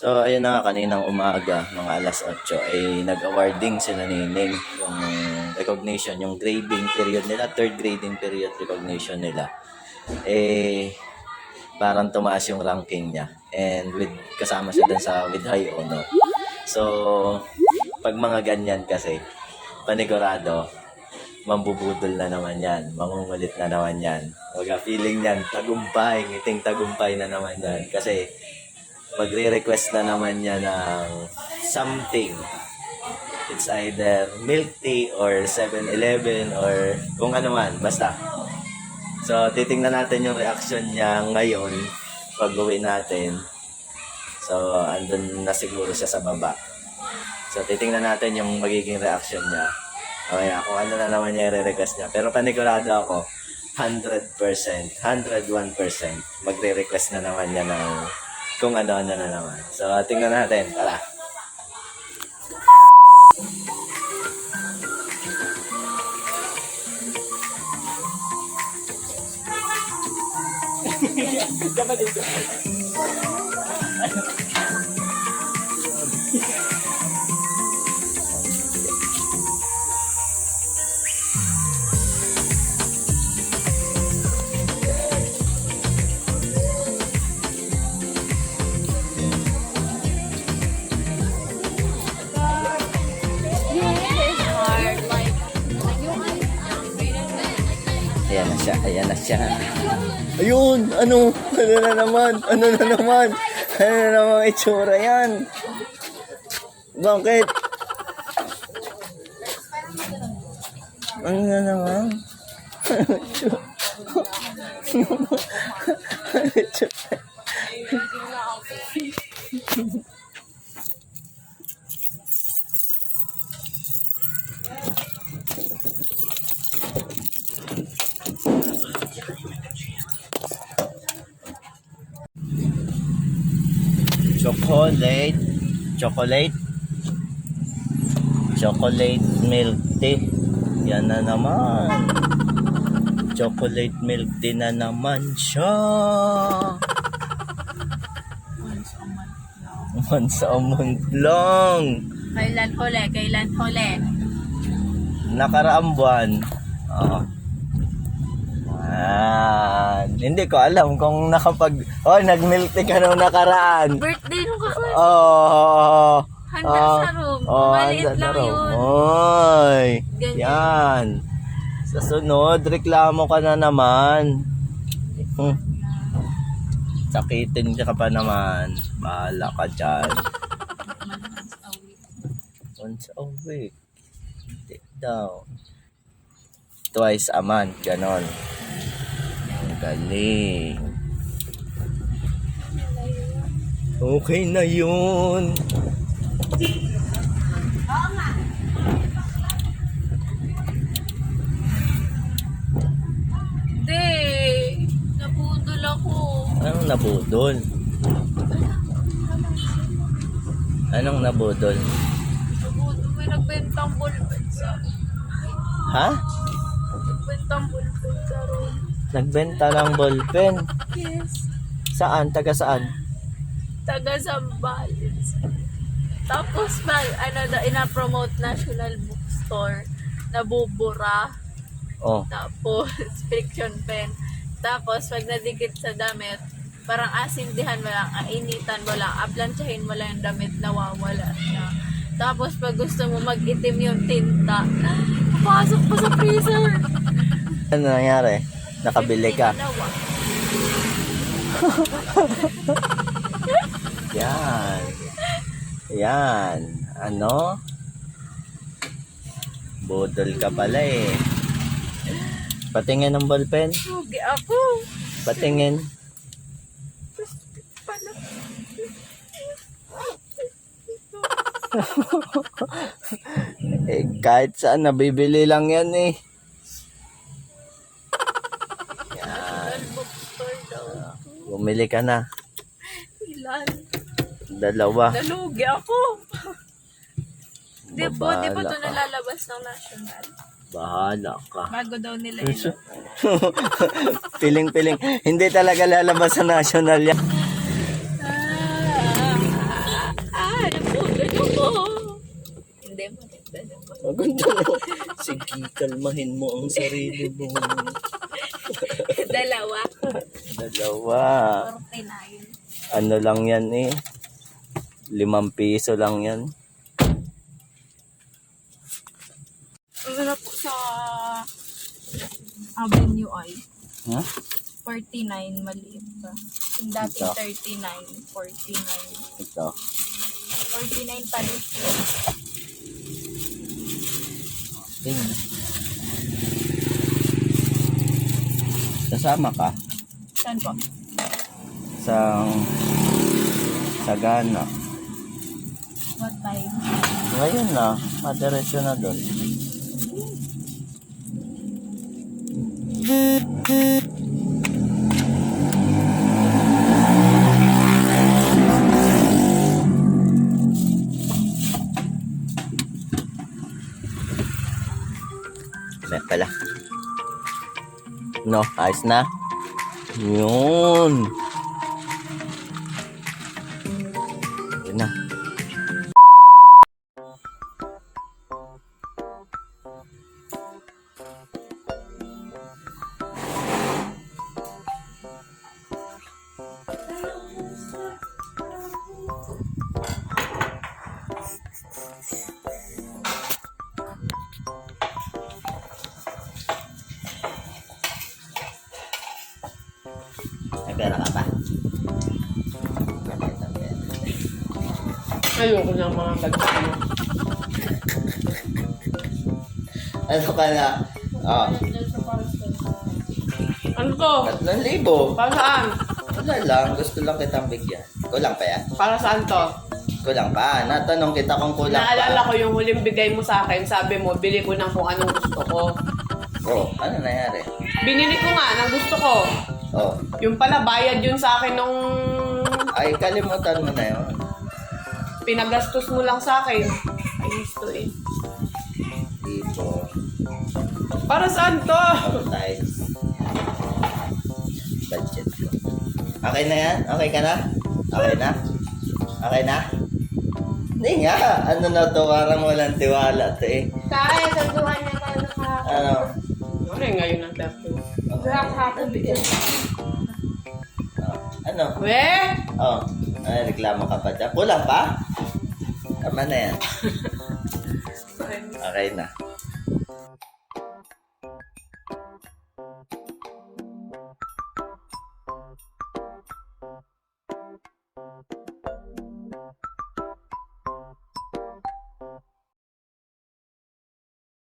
So, ayun na nga, kaninang umaga, mga alas 8, ay nag-awarding sila ni Ning yung recognition, yung grading period nila, third grading period recognition nila. Eh, parang tumaas yung ranking niya. And with, kasama siya dun sa with high honor. So, pag mga ganyan kasi, panigurado, mambubudol na naman yan, mamumulit na naman yan. Huwag feeling yan, tagumpay, ngiting tagumpay na naman yan. Kasi, magre-request na naman niya ng something. It's either milk tea or 7-Eleven or kung ano man, basta. So, titingnan natin yung reaction niya ngayon pag uwi natin. So, andun na siguro siya sa baba. So, titingnan natin yung magiging reaction niya. Okay, kung ano na naman niya i-request niya. Pero panigurado ako, 100%, 101%, magre-request na naman niya ng kung ano-ano na naman. So, tingnan natin. Tara. It's siya, ayan na siya. Ayun, ano, ano na naman, ano na naman, ano na naman itsura yan. Bakit? Ano na naman? Chocolate, chocolate, chocolate milk tea. Yan na naman. Chocolate milk tea na naman siya. Once a month lang. kailan huli? Kailan huli? Nakaraang buwan. Oo. Ah, hindi ko alam kung nakapag... Oh, nag-milk tea ka nung nakaraan. Birthday nung kakay. Oh, Handa sa room. Oh, Maliit handa lang room. yun. Oy. Ganyan. Yan. Sa sunod, reklamo ka na naman. Hmm. Sakitin ka pa naman. Bahala ka dyan. Once a week. Take down. Twice a month. Ganon. Ang galing. Okay na yun. Hindi. Nabudol ako. Anong nabudol? Anong nabudol? Nabudol. May nagbentang ballpen sa Ha? Nagbentang ballpen sa room. Nagbenta ng ballpen. Yes. Saan? Taga saan? Taga Zambales. Tapos pag ano na ina-promote National Bookstore, nabubura. Oh. Tapos, friction pen. Tapos, pag nadikit sa damit, parang asindihan mo lang, ainitan mo lang, aplantsahin mo lang yung damit, nawawala siya. Tapos, pag gusto mo mag-itim yung tinta, papasok pa sa freezer. Ano nangyari? Nakabili ka. Yan. Yan. Ano? Budol ka pala eh. Patingin ng ballpen. Sugi ako. Patingin. Eh, kahit saan, nabibili lang yan eh. Bookstore daw. Bumili ka na. Dalawa. Nalugi ako. di po, di po ito ka. nalalabas ng national. Bahala ka. Bago daw nila yun. piling-piling. Hindi talaga lalabas sa national yan. Ah, ah, ah, ano Maganda ano mo. Sige, kalmahin mo ang sarili mo. Dalawa. Dalawa. Ano lang yan eh. Limang piso lang yan. Na po sa Avenue I? Ha? 49, maliit pa. Yung dati Ito. 39, 49. Ito. 49 pa rin po. Ting. Kasama ka Saan po? sa Sagana. What time? Ngayon na, madiretso na doon. May pala. No, ayos na. Yun May pera ka pa. Ayoko ng mga ganito. Ano ka na? Oh, Ano to? tatlong libo. Para saan? Wala lang, gusto lang kitang bigyan. Kulang pa yan? Para saan to? Kulang pa. Natanong kita kung kulang Naalala pa. ko yung huling bigay mo sa akin, sabi mo, bili ko ng kung anong gusto ko. Oh, ano nangyari? Binili ko nga ng gusto ko. Oh, Yung pala, bayad yun sa akin nung ay kalimutan mo na yun. pinagastos mo lang sa akin. Ay, gusto eh. Libo. Para saan to? Times. Budget ko. Okay na yan? Okay ka na? Okay na? Okay na? Hindi nga. Ano na to? Parang walang tiwala to eh. Kaya, saguhan niya tayo naka... Ano? Ano yung ngayon ang tap ko? Oh, ano? We! Oh, ay, reklamo ka pa dyan. Kulang pa? Tama na yan. Okay na.